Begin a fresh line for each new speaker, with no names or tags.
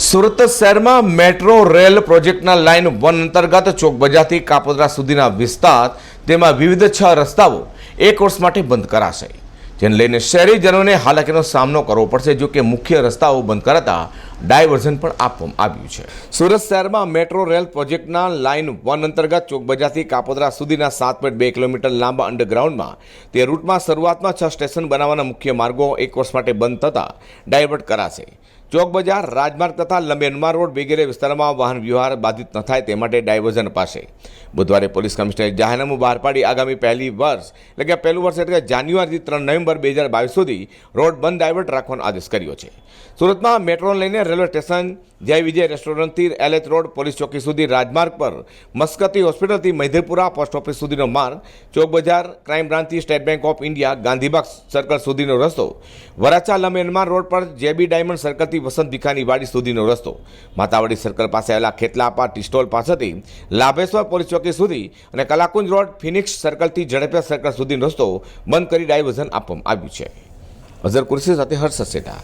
સુરત શહેરમાં metro rail પ્રોજેક્ટના line one અંતર્ગત ચોક કાપોદ્રા સુધીના વિસ્તાર, તેમાં વિવિધ છ રસ્તાઓ એક વર્ષ માટે બંધ કરાશે. જેને લઈને શહેરીજનોને હાલાકીનો સામનો કરવો પડશે, જો કે મુખ્ય રસ્તાઓ બંધ કરાતા ડાયવર્ઝન પણ આપવામાં આવ્યું છે. સુરત શહેરમાં મેટ્રો રેલ પ્રોજેક્ટના લાઇન વન અંતર્ગત ચોક બજારથી કાપોદ્રા સુધીના સાત પોઈન્ટ બે કિલોમીટર લાંબા અંડરગ્રાઉન્ડમાં, તે રૂટમાં શરૂઆતમાં છ સ્ટેશન બનાવવાના મુખ્ય માર્ગો એક વર્ષ માટે બંધ થતાં ડાયવર્ટ કરાશે. ચોક બજાર રાજમાર્ગ તથા લંબે હનુમાન રોડ વગેરે વિસ્તારમાં વાહન વ્યવહાર બાધિત ન થાય તે માટે ડાયવર્ઝન અપાશે. બુધવારે પોલીસ કમિશનરે જાહેરનામું બહાર પાડી આગામી પહેલી વર્ષ, એટલે કે પહેલું વર્ષ એટલે કે જાન્યુઆરીથી ત્રણ નવેમ્બર બે હજાર બાવીસ સુધી રોડ બંધ ડાયવર્ટ રાખવાનો આદેશ કર્યો છે. સુરતમાં મેટ્રોને લઈને રેલવે સ્ટેશન, જય વિજય રેસ્ટોરન્ટથી એલએચ રોડ પોલીસ ચોકી સુધી રાજમાર્ગ પર મસ્કતી હોસ્પિટલથી મૈધેપુરા પોસ્ટ ઓફિસ સુધીનો માર્ગ ચોક બજાર crime બ્રાન્ચથી State Bank of India Gandhibagh circle સુધીનો રસ્તો, વરાછા લંબે રોડ પર જેબી ડાયમંડ સર્કલથી વસંત ભીખાની વાડી સુધીનો રસ્તો. માતાવાડી સર્કલ પાસે આવેલા ખેતલાપા ટીસ્ટોલ પાસેથી લાભેશ્વર પોલીસ ચોકી સુધી અને કલાકુંજ રોડ ફિનિક્સ સર્કલથી ઝડપિયા સર્કલ સુધીનો રસ્તો બંધ કરી ડાયવર્ઝન આપવામાં આવ્યું છે. અઝર કુરશી સાથે હર્ષ સેટા.